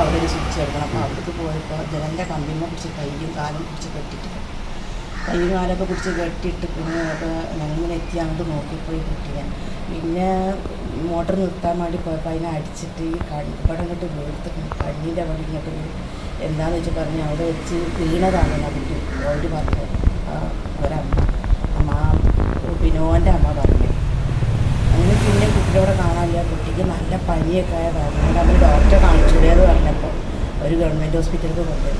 അവിടെ ഒരു സ്വിച്ച് എടുക്കണം അപ്പോൾ അവിടേക്ക് പോയപ്പോൾ ജനലിന്റെ കമ്പിനെ പിടിച്ച് കയ്യും കാലും പിടിച്ച് കെട്ടിട്ട് കയ്യും കാലൊക്കെ പിടിച്ച് കെട്ടിയിട്ട് പിന്നെ ഞങ്ങളിങ്ങനെ എത്തി അങ്ങോട്ട് നോക്കിയപ്പോൾ ഈ പിന്നെ മോട്ടർ നിർത്താൻ വേണ്ടി പോയപ്പോൾ അതിനെ അടിച്ചിട്ട് ഈ ഇവിടെ ഇങ്ങോട്ട് വീഴ്ത്ത് കണ്ണിന്റെ വഴി ഇങ്ങോട്ട് എന്താണെന്ന് വെച്ച് പറഞ്ഞാൽ അവിടെ വെച്ച് വീണതാണ് ആ കുട്ടി അവർ പറഞ്ഞത് ഒരമ്മ അമ്മ പിന്നെ അമ്മ പറഞ്ഞു. അങ്ങനെ പിന്നെ കുട്ടിയോടെ കാണാനില്ല. കുട്ടിക്ക് നല്ല പനിയൊക്കെ ആയതാണ്. നമ്മൾ ഡോക്ടറെ കാണിച്ചൂടെന്ന് പറഞ്ഞപ്പോൾ ഒരു ഗവൺമെന്റ് ഹോസ്പിറ്റലിൽ കൊണ്ടുപോയി.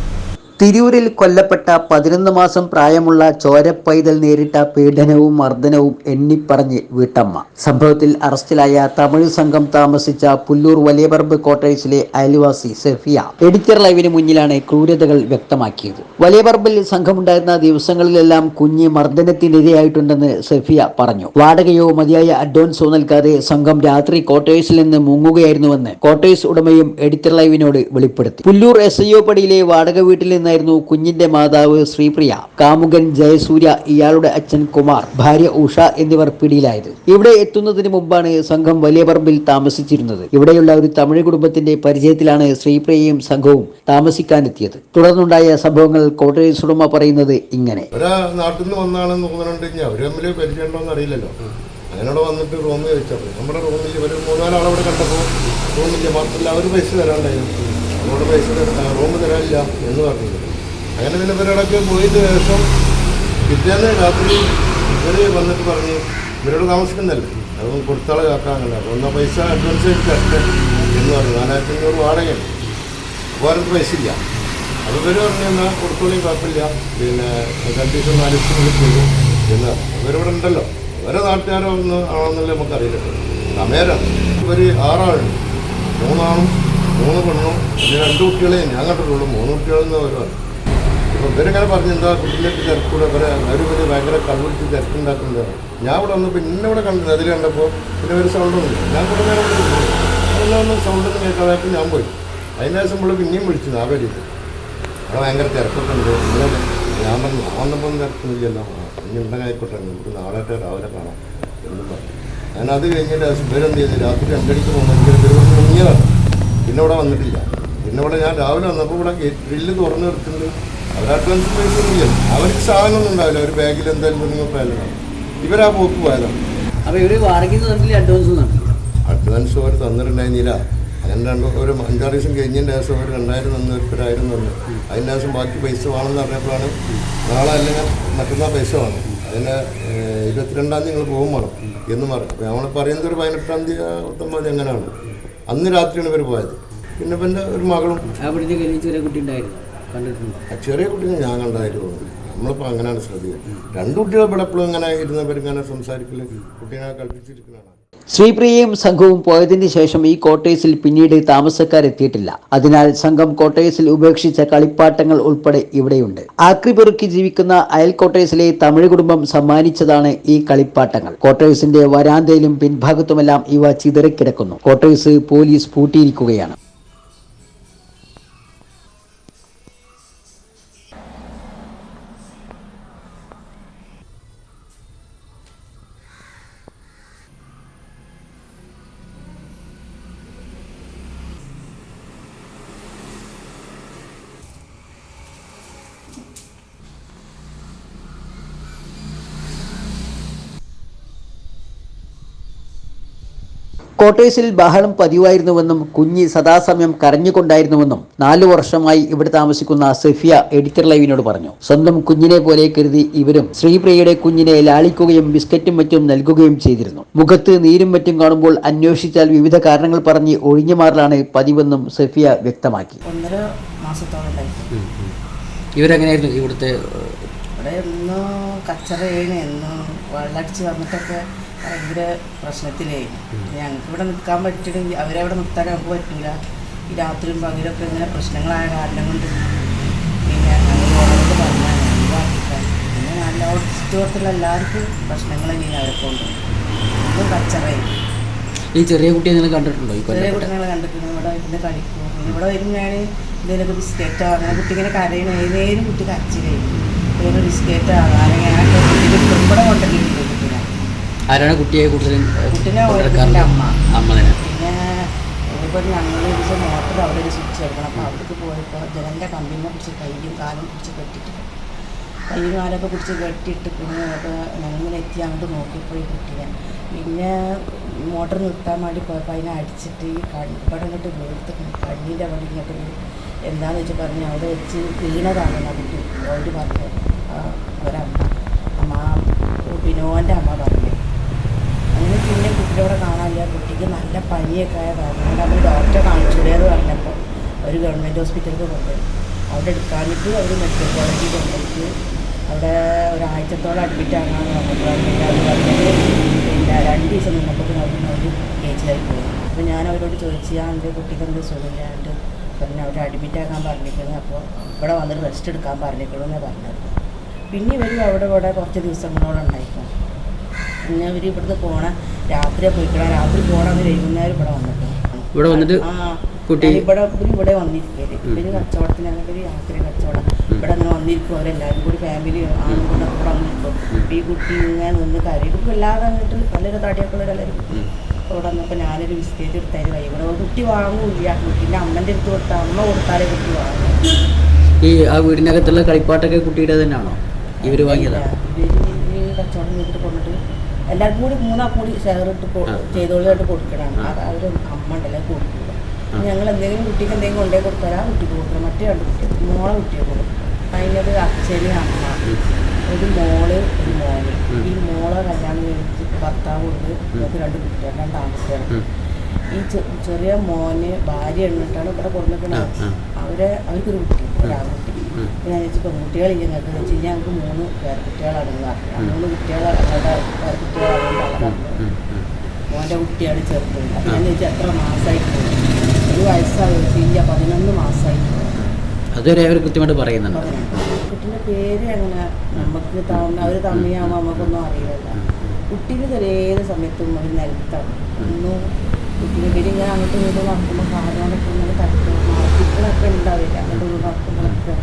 തിരൂരിൽ കൊല്ലപ്പെട്ട പതിനൊന്ന് മാസം പ്രായമുള്ള ചോരപ്പൈതൽ നേരിട്ട പീഡനവും മർദ്ദനവും എണ്ണിപ്പറഞ്ഞ് വീട്ടമ്മ. സംഭവത്തിൽ അറസ്റ്റിലായ തമിഴ് സംഘം താമസിച്ച പുല്ലൂർ വലിയപറമ്പ് ക്വാർട്ടേഴ്സിലെ അയൽവാസി സെഫിയ. എഡിറ്റർ ലൈവിന് മുന്നിലാണ് ക്രൂരതകൾ വ്യക്തമാക്കിയത്. വലിയപറമ്പിൽ സംഘമുണ്ടായിരുന്ന ദിവസങ്ങളിലെല്ലാം കുഞ്ഞ് മർദ്ദനത്തിനിരയായിട്ടുണ്ടെന്ന് സെഫിയ പറഞ്ഞു. വാടകയോ മതിയായ അഡ്വാൻസോ നൽകാതെ സംഘം രാത്രി ക്വാർട്ടേഴ്സിൽ നിന്ന് മുങ്ങുകയായിരുന്നുവെന്ന് ക്വാർട്ടേഴ്സ് ഉടമയും എഡിറ്റർ ലൈവിനോട് വെളിപ്പെടുത്തി. പുല്ലൂർ എസ് ഐ പടിയിലെ വാടക വീട്ടിൽ നിന്നായിരുന്നു കുഞ്ഞിന്റെ മാതാവ് ശ്രീപ്രിയ. കാമുകൻ ജയസൂര്യ ഇയാളുടെ അച്ഛൻ കുമാർ ഭാര്യ ഉഷ എന്നിവർ പിടിയിലായത്. ഇവിടെ എത്തുന്നതിന് മുമ്പാണ് സംഘം വലിയ പറമ്പിൽ താമസിച്ചിരുന്നത്. ഇവിടെയുള്ള ഒരു തമിഴ് കുടുംബത്തിന്റെ പരിചയത്തിലാണ് ശ്രീപ്രിയയും സംഘവും താമസിക്കാനെത്തിയത്. തുടർന്നുണ്ടായ സംഭവങ്ങൾ കോട്ടയം ഉടമ പറയുന്നത് ഇങ്ങനെ. നാട്ടിൽ വന്നാണെന്ന് തോന്നുന്നുണ്ട് അറിയില്ലല്ലോ. വന്നിട്ട് റൂമിൽ വെച്ചപ്പോൾ നമ്മുടെ റൂമിൽ ഒരു മൂന്നാലാളവിടെ കണ്ടപ്പോൾ റൂമില്ല മാത്രമല്ല അവർ പൈസ തരാണ്ടായിരുന്നു. നമ്മളോട് പൈസ റൂം തരാനില്ല എന്ന് പറഞ്ഞു അങ്ങനെ പിന്നെ ഇവരോടൊക്കെ പോയതിന് ശേഷം പിറ്റേന്ന് രാത്രി ഇവർ വന്നിട്ട് പറഞ്ഞ് ഇവരോട് താമസിക്കുന്നല്ലേ? അതൊന്നും കൊടുത്താളെ കാക്കാനല്ല അപ്പോൾ എന്നാൽ പൈസ അഡ്വാൻസ് ആയിട്ട് എന്ന് പറഞ്ഞു. നാലായിരത്തി അഞ്ഞൂറ് വാടകയാണ് വേറെ പൈസ ഇല്ല. അപ്പോൾ ഇവർ പറഞ്ഞു എന്നാൽ കൊടുത്തോളിയും കുഴപ്പമില്ല. പിന്നെ കണ്ടീഷൻ നാല് ദിവസം ചെയ്തു എന്ന്. ഇവരിവിടെ ഉണ്ടല്ലോ. ഇവരെ നാട്ടുകാരോ ഒന്ന് ആണെന്നല്ലേ നമുക്കറിയില്ല. സമയം ഇവർ ആറാളുണ്ട്. മൂന്നാണും മൂന്ന് പെണ്ണും പിന്നെ രണ്ട് കുട്ടികളെ ഞാൻ കണ്ടിട്ടുള്ളൂ. മൂന്ന് കുട്ടികളെന്ന് പറയുന്നത് അപ്പോൾ ഇവരിങ്ങനെ പറഞ്ഞു എന്താ തിരക്കൂടെ? ഇവരെ അവർ വലിയ ഭയങ്കര കണ്ടുപിടിച്ച് തിരക്കുണ്ടാക്കുന്നതാണ് ഞാൻ ഇവിടെ വന്ന് പിന്നെ ഇവിടെ കണ്ടത് അതിൽ കണ്ടപ്പോൾ പിന്നെ ഒരു സൗണ്ടൊന്നും ഞാൻ കൂടെ നേരം. അതെല്ലാം ഒന്നും സൗണ്ടൊന്നും കേൾക്കാതായപ്പോൾ ഞാൻ പോയി. അതിന്റെ ശേഷം ഇവിടെ പിന്നെയും വിളിച്ചു ആ പേരിട്ട് അവിടെ ഭയങ്കര തിരക്കൊക്കെ ഉണ്ട് ഇങ്ങനെ ഞാൻ പറഞ്ഞു ഞാൻ വന്നപ്പോൾ ഒന്നും തിരക്കൊന്നുമില്ലല്ലോ. ഇനി ഉണ്ടെങ്കിൽ ആയിക്കോട്ടെ. നമുക്ക് നാളെ രാവിലെ കാണാം. എന്നും പറഞ്ഞു. ഞാൻ അത് കഴിഞ്ഞിട്ട് ഇവരെന്ത് ചെയ്തു? രാത്രി രണ്ടടിക്ക് പോകുമ്പോൾ ദിവസം മുങ്ങിയതാണ്. പിന്നെ ഇവിടെ വന്നിട്ടില്ല. പിന്നെ ഇവിടെ ഞാൻ രാവിലെ വന്നപ്പോൾ ഇവിടെ ഗ്രില്ല് തുറന്നു കിടക്കുന്നത് അവർ അഡ്വാൻസ് പൈസ അവർക്ക് സാധനമൊന്നും ഉണ്ടാവില്ല. ഒരു ബാഗിൽ എന്തായാലും നിങ്ങൾ പോയാലും ഇവരാ പോക്ക് പോയതാണ് വാടകയ്ക്ക് തന്നില്ല അഡ്വാൻസ് അവർ തന്നിട്ടുണ്ടായിരുന്നില്ല. അങ്ങനെ രണ്ട് ഒരു അഞ്ചാറ് ദിവസം കഴിഞ്ഞതിന്റെ ദിവസം ഒരു രണ്ടായിരം തന്നു ഒരു തന്നു. അതിന്റെ ദിവസം ബാക്കി പൈസ വേണമെന്ന് പറഞ്ഞപ്പോഴാണ് നാളെ അല്ലെങ്കിൽ മറ്റന്നാൾ പൈസ വേണം. അതിന് ഇരുപത്തിരണ്ടാം തീയതി നിങ്ങൾ പോകും വേണം എന്ന് പറഞ്ഞു. അപ്പോൾ നമ്മൾ പറയുന്നത് ഒരു പതിനെട്ടാം തീയതി പത്തൊമ്പത് തീയതി അങ്ങനെയാണ്. അന്ന് രാത്രിയാണ് ഇവർ പോയത്. പിന്നെ പിന്നെ ഒരു മകളും ചെറിയ കുട്ടി ഉണ്ടായിരുന്നു കണ്ടിട്ടുണ്ട് ചെറിയ കുട്ടീനെ ഞാൻ കണ്ടതായിട്ട് തോന്നുന്നു. നമ്മളിപ്പോൾ അങ്ങനെയാണ് ശ്രദ്ധിക്കുന്നത് രണ്ട് കുട്ടികൾ ഇവിടെ എപ്പോഴും ഇങ്ങനെ ഇരുന്നവരിങ്ങനെ സംസാരിക്കലും കുട്ടീനെ കളിപ്പിച്ചിരിക്കുന്നതാണ് ശ്രീപ്രിയയും സംഘവും പോയതിന് ശേഷം ഈ കോട്ടേഴ്സിൽ പിന്നീട് താമസക്കാരെത്തിയിട്ടില്ല. അതിനാൽ സംഘം കോട്ടേഴ്സിൽ ഉപേക്ഷിച്ച കളിപ്പാട്ടങ്ങൾ ഉൾപ്പെടെ ഇവിടെയുണ്ട്. ആക്രി പെറുക്കി ജീവിക്കുന്ന അയൽ കോട്ടേഴ്സിലെ തമിഴ് കുടുംബം സമ്മാനിച്ചതാണ് ഈ കളിപ്പാട്ടങ്ങൾ. കോട്ടേഴ്സിന്റെ വരാന്തയിലും പിൻഭാഗത്തുമെല്ലാം ഇവ ചിതറിക്കിടക്കുന്നു. Quarters police പൂട്ടിയിരിക്കുകയാണ്. കോട്ടേഴ്സിൽ ബഹളം പതിവായിരുന്നുവെന്നും കുഞ്ഞി സദാസമയം കരഞ്ഞുകൊണ്ടായിരുന്നുവെന്നും നാലു വർഷമായി ഇവിടെ താമസിക്കുന്ന സെഫിയ എഡിറ്റർ ലൈവിനോട് പറഞ്ഞു. സ്വന്തം കുഞ്ഞിനെ പോലെ കരുതി ഇവരും ശ്രീപ്രിയയുടെ കുഞ്ഞിനെ ലാളിക്കുകയും ബിസ്ക്കറ്റും മറ്റും നൽകുകയും ചെയ്തിരുന്നു. മുഖത്ത് നീരും മറ്റും കാണുമ്പോൾ അന്വേഷിച്ചാൽ വിവിധ കാരണങ്ങൾ പറഞ്ഞ് ഒഴിഞ്ഞു മാറലാണ് പതിവെന്നും സെഫിയ വ്യക്തമാക്കി. ഒന്നര മാസത്തോളം ഇവരെങ്ങനെയായിരുന്നു ഇവിടുത്തെ ഇവിടെ എന്നും കച്ചറയാണ് എന്നും വെള്ളടിച്ച് വന്നിട്ടൊക്കെ ഭയങ്കര പ്രശ്നത്തിലായിരുന്നു ഞങ്ങൾക്ക് ഇവിടെ നിൽക്കാൻ പറ്റണമെങ്കിൽ അവരവിടെ നിർത്താൻ ഞങ്ങൾക്ക് പറ്റില്ല ഈ രാത്രിയും പകലൊക്കെ ഇങ്ങനെ പ്രശ്നങ്ങളായ കാരണം കൊണ്ട് പിന്നെ ഞങ്ങൾ ഓരോട് പറഞ്ഞാൽ പിന്നെ നല്ല ചുറ്റുവട്ടത്തുള്ള എല്ലാവർക്കും പ്രശ്നങ്ങൾ തന്നെയാണ് അവരെ കൊണ്ട്. ഒന്നും കച്ചറയും ഈ ചെറിയ കുട്ടിയെ നിങ്ങൾ കണ്ടിട്ടുണ്ടോ ഈ ചെറിയ കുട്ടികളെ കണ്ടിട്ടുണ്ട്. ഇവിടെ ഇരുന്ന് കളിക്കും. പിന്നെ ഇവിടെ വരും ഞാൻ ബിസ്ക്കറ്റ് ബിസ്ക്കറ്റോ അങ്ങനെ കുട്ടി ഇങ്ങനെ കരയണ ഏതേലും കുട്ടി കരച്ചിലായി ഏതൊരു ബിസ്ക്കറ്റോ അല്ലെങ്കിൽ ഞാനൊക്കെ കുട്ടിക്ക് ഇവിടെ കുട്ടീനെ ആരാണ് കുട്ടിയെ കൂടുതലും കുട്ടീനെ അമ്മ. അമ്മ തന്നെ. പിന്നെ ഒരു അതേപോലെ ഞങ്ങൾ ഒരു മോട്ടർ അവിടെ ഒരു സ്വിച്ച് എടുക്കണം. അപ്പോൾ അവിടേക്ക് പോയപ്പോൾ ജനലിന്റെ കമ്പിനെ പിടിച്ച് കൈയും കാലും പിടിച്ച് കെട്ടിട്ട് കയ്യും കാലൊക്കെ പിടിച്ച് പിന്നെ അപ്പോൾ ഞങ്ങളിങ്ങനെ എത്തി അങ്ങോട്ട് നോക്കിയപ്പോൾ ഈ കുട്ടീനെ പിന്നെ മോട്ടർ നിർത്താൻ വേണ്ടി പോയപ്പോൾ അതിനെ അടിച്ചിട്ട് ഈ കണ്ണിപ്പടം ഇങ്ങോട്ട് വീഴ്ത്ത് കണ്ണിന്റെ അവിടെ ഇങ്ങോട്ട് എന്താണെന്ന് വെച്ച് പറഞ്ഞ് അവിടെ വെച്ച് വീണതാണ് ആ കുട്ടി. അവർ പറഞ്ഞു ആ, ഒരമ്മ. അമ്മ ബിനോന്റെ അമ്മ പറഞ്ഞു. അങ്ങനെ പിന്നെ കുട്ടിയുടെ കാണാനില്ല. കുട്ടിക്ക് നല്ല പനിയൊക്കെ ആയ കാരണം നമ്മൾ ഡോക്ടറെ കാണിച്ചൂടെ എന്ന് പറഞ്ഞപ്പോൾ ഒരു ഗവൺമെന്റ് ഹോസ്പിറ്റലിൽ കൊണ്ടുപോയി അവിടെ എടുക്കാനിട്ട് അവർ മെഡിക്കൽ കോളേജിൽ കൊണ്ടുപോയിട്ട് അവിടെ ഒരാഴ്ചത്തോളം അഡ്മിറ്റ് ആകാമെന്ന് പിന്നെ അത് പറഞ്ഞിട്ട് പിന്നെ രണ്ട് ദിവസം നിന്നപ്പോൾ അവിടെ അവർ കേസിലായി പോയി. അപ്പോൾ ഞാൻ അവരോട് ചോദിച്ചു ആ എന്റെ കുട്ടിക്ക് എന്ത് സുഖമില്ലാണ്ട് പറഞ്ഞു അവിടെ അഡ്മിറ്റ് ആക്കാൻ പറഞ്ഞിരിക്കുന്നത് അപ്പോൾ ഇവിടെ വന്നിട്ട് റെസ്റ്റ് എടുക്കാൻ പറഞ്ഞിരിക്കണമെന്നാണ് പറഞ്ഞത്. പിന്നെ ഇവർ അവിടെ ഇവിടെ കുറച്ച് ദിവസങ്ങളോടെ ഉണ്ടായിരുന്നു. പിന്നെ അവർ ഇവിടുന്ന് പോണ രാത്രി പോയിക്കണം. രാത്രി പോകണമെന്ന് വൈകുന്നേരം ഇവിടെ വന്നിട്ട്. ഇവിടെ വന്നിട്ട് കുട്ടി- ഇവിടെ ഇവിടെ വന്നിരിക്കൽ. ഇവർ കച്ചവടത്തിനാണ് ഇവർ രാത്രി കച്ചവടം. ഇവിടെ അങ്ങനെ വന്നിരിക്കും അവരെല്ലാവരും കൂടി ഫാമിലി ആണും കൂടെ ഇവിടെ വന്നിരിക്കും. ഈ കുട്ടി ഇങ്ങനെ നിന്ന് കരയും. ഇപ്പം എല്ലാവരും വന്നിട്ട് നല്ലൊരു തടിയൊക്കെ ഉള്ള എല്ലാവരും ഇവിടെ വന്നപ്പോൾ ഞാനൊരു ബിസ്ക്കറ്റ് എടുത്തായിരുന്നു. കൈ ഇവിടെ കുട്ടി വാങ്ങൂല്ല. കുട്ടീന്റെ അമ്മന്റെ അടുത്ത് കൊടുത്ത അമ്മ കൊടുത്താലേ കുട്ടി വാങ്ങും. ഈ ആ വീടിനകത്തുള്ള കളിപ്പാട്ടൊക്കെ കുട്ടിയുടെ തന്നെയാണോ? ഇവർ വാങ്ങിയതാ? ഇവർ ഈ കച്ചവടം ചെയ്തിട്ട് കൊണ്ടിട്ട് എല്ലാവർക്കും കൂടി മൂന്നാ കൂടി ഷെയർ ഇട്ട്. ചെയ്തോളിയായിട്ട് കൊടുക്കണം. അത് അവർ അമ്മ ഉണ്ടല്ലോ കൊടുക്കില്ല ഞങ്ങൾ എന്തെങ്കിലും കുട്ടിക്ക് എന്തെങ്കിലും കൊണ്ടേ കൊടുത്താൽ ആ കുട്ടിക്ക് കൊടുക്കണം. മറ്റേ രണ്ട് കുട്ടി മോളെ കുട്ടിയെ കൊടുക്കണം. അതിനത് അച്ഛന് അമ്മ. ഒരു മോൾ ഒരു മോന്. ഈ മോളെ കല്യാണം കഴിച്ചിട്ട് ഭർത്താവുണ്ട് ഇവർക്ക് രണ്ട് കുട്ടികൾ രണ്ട് ആൺകുട്ടികൾ ഈ ചെറിയ മോന് ഭാര്യ എണ്ണിട്ടാണ് ഇവിടെ ആ. അവരെ അവർക്കൊരു കുട്ടി പിന്നെ ഞാൻ വെച്ചാൽ പെൺകുട്ടികളില്ല നിങ്ങൾക്ക് വെച്ച് കഴിഞ്ഞാൽ ഞങ്ങൾക്ക് മൂന്ന് പേർ കുട്ടികളടങ്ങുക പറഞ്ഞു മൂന്ന് ഉം, ഉം. മോന്റെ കുട്ടിയാണ് ചെറുത്. അപ്പം ഞാൻ ചോദിച്ചാൽ എത്ര മാസമായിട്ടുണ്ട് ഒരു വയസ്സായി ഇല്ല പതിനൊന്ന് മാസമായിട്ടുണ്ട് അതുവരെ അവർ കൃത്യമായിട്ട് പറയുന്നുണ്ട്? കുട്ടിന്റെ പേര് അങ്ങനെ നമുക്ക് അവർ തമ്മിയാകുമ്പോൾ നമുക്കൊന്നും അറിയില്ല കുട്ടീനെ ചെറിയ സമയത്തും അവർ നിലത്താണ്. ഒന്നും കുട്ടീനെ പേര് ഇങ്ങനെ അങ്ങോട്ടും ഇങ്ങോട്ടും നടക്കുമ്പോൾ കാരണം ഇങ്ങനെ തട്ടും മറപ്പിക്കലൊക്കെ ഉണ്ടാവില്ല ഇങ്ങോട്ടും നടക്കുമ്പോഴൊക്കെ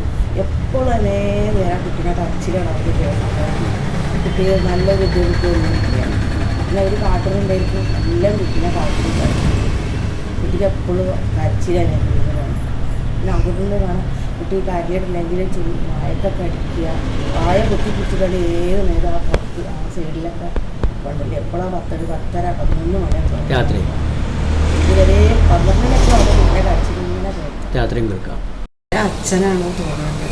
എപ്പോഴും നേരെ നേരം കുട്ടീനെ തച്ചിലാണ് അവർ കേൾക്കുന്നത് കുട്ടിയെ നല്ലൊരു ഇത് കിട്ടുന്നില്ല പിന്നെ അവർ കാട്ടുന്നുണ്ടായിരിക്കും. എല്ലാം കുട്ടീനെ കാട്ടുന്നുണ്ടായിരിക്കും. കുട്ടിക്ക് എപ്പോഴും കരച്ചിലാണ് പിന്നെ അവിടുന്ന് കാണാം കുട്ടി ചൂട് വായക്കൊക്കെ അടിക്കുക. വായ കുത്തി കുത്തിക്കളി ഏത് നേരം ആ പുറത്ത് ആ സൈഡിലൊക്കെ കൊണ്ടില്ല. എപ്പോഴാണ് പത്തര പത്തര പതിനൊന്ന് മണിയൊക്കെ രാത്രി. ഇതുവരെ പന്ത്രണ്ടിനൊക്കെ അവിടെ കുട്ടിയെ കരച്ചിലിങ്ങനെ രാത്രിയും കേൾക്കാം അച്ഛനാണ് തോന്നുന്നത്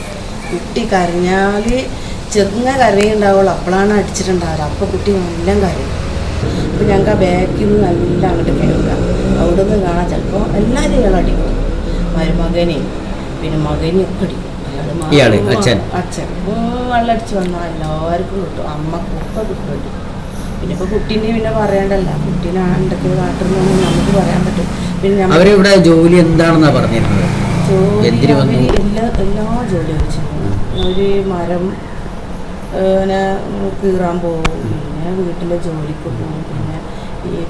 കുട്ടി കരഞ്ഞാൽ ചെറുങ്ങ കരയുണ്ടാവുള്ളൂ. അപ്പോഴാണ് അടിച്ചിട്ടുണ്ടാവുക. അപ്പോൾ കുട്ടി നല്ല കരയും. അപ്പോൾ ഞങ്ങൾക്ക് ആ ബാക്കിൽ നിന്ന് നല്ല അങ്ങോട്ട് കേൾക്കാം അവിടെ നിന്ന് കാണാൻ ചിലപ്പോൾ എല്ലാവരും ഇയാൾ അടിക്കും. മരുമകനെയും പിന്നെ മകനെയും ഒക്കെ അടിക്കും. അയാൾ അച്ഛൻ? അച്ഛൻ. വെള്ളം അടിച്ച് വന്നാൽ എല്ലാവർക്കും കിട്ടും. അമ്മക്കൊക്കെ കിട്ടും പിന്നെ ഇപ്പോൾ കുട്ടീനെ പിന്നെ പറയണ്ടല്ല. കുട്ടീനെ എന്തൊക്കെ കാട്ടുന്നൊന്നും നമുക്ക് പറയാൻ പറ്റും. പിന്നെ അവരിവിടെ ജോലി എന്താണെന്നാ പറഞ്ഞിരുന്നത്? എന്തിന് വന്നു? എല്ലാ എല്ലാ ജോലിയും ചെയ്യും ഒരു മരം പിന്നെ കീറാൻ പോകും പിന്നെ വീട്ടിലെ ജോലിക്ക് പോകും പിന്നെ ഈ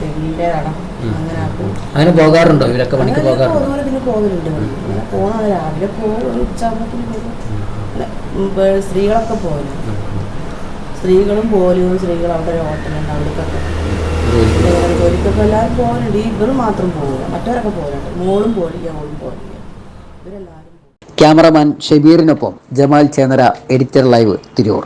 തെങ്ങിന്റെ കടം അങ്ങനെ ആക്കും. അങ്ങനെ പോകാറുണ്ടോ? ഇവരൊക്കെ പണിക്ക് പോകാറുണ്ടോ? പിന്നെ പോകലുണ്ട്. അങ്ങനെ പോകണം രാവിലെ പോകും ഒരു പോകും. സ്ത്രീകളൊക്കെ പോകലും സ്ത്രീകളും പോലും സ്ത്രീകൾ അവിടെ ഒരു ഹോട്ടലുണ്ട് അവിടേക്കൊക്കെ. ജോലിക്കൊക്കെ എല്ലാവരും പോകാനുണ്ട് ഇവർ മാത്രം പോകില്ല മറ്റവരൊക്കെ പോകാനുണ്ട് മോളും പോലില്ല മോളും പോലില്ല ഇവരെല്ലാവരും ക്യാമറമാൻ ഷബീറിനൊപ്പം ജമാൽ ചേന്നര എഡിറ്റർ ലൈവ് തിരൂർ.